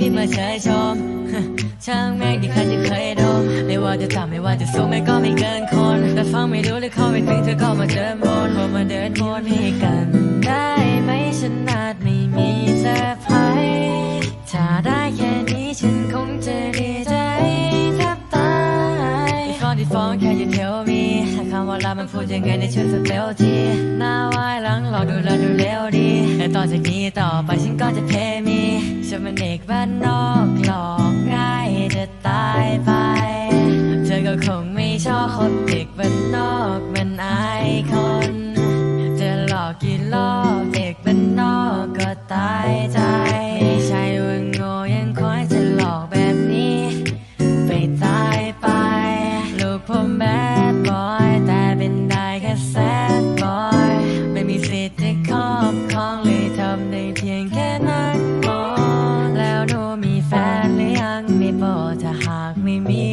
พี่มาเชยชม ช่างแม่งที่ใครจะเคยโดนไม่ว่าจะต่ำไม่ว่าจะสูงไม่ก็ไม่เกินคน แต่ฟังไม่รู้เลยเข้าไม่ถึงเธอเข้ามาเดินบนมาเดินบนให้กัน ได้ไหมฉันอาจไม่มีเธอภัยถ้าได้แค่นี้ฉันคงจะดีใจแทบตายอีคนที่ฟ้องแค่อยู่แถวมีถ้าคำว่าลามันพูดยังไงในช่วยสเปลทีหน้าไหวหลังหลอกดูแลดูเร็วดีแต่ต่อจากนี้ต่อไปฉันก็จะเพมี จะมันเด็กบ้านนอกหลอกง่ายจะตายไป เธอก็คงไม่ชอบคนเด็กบ้านนอกมันอายคน จะหลอกกี่รอบางในบอจะหากไม่มี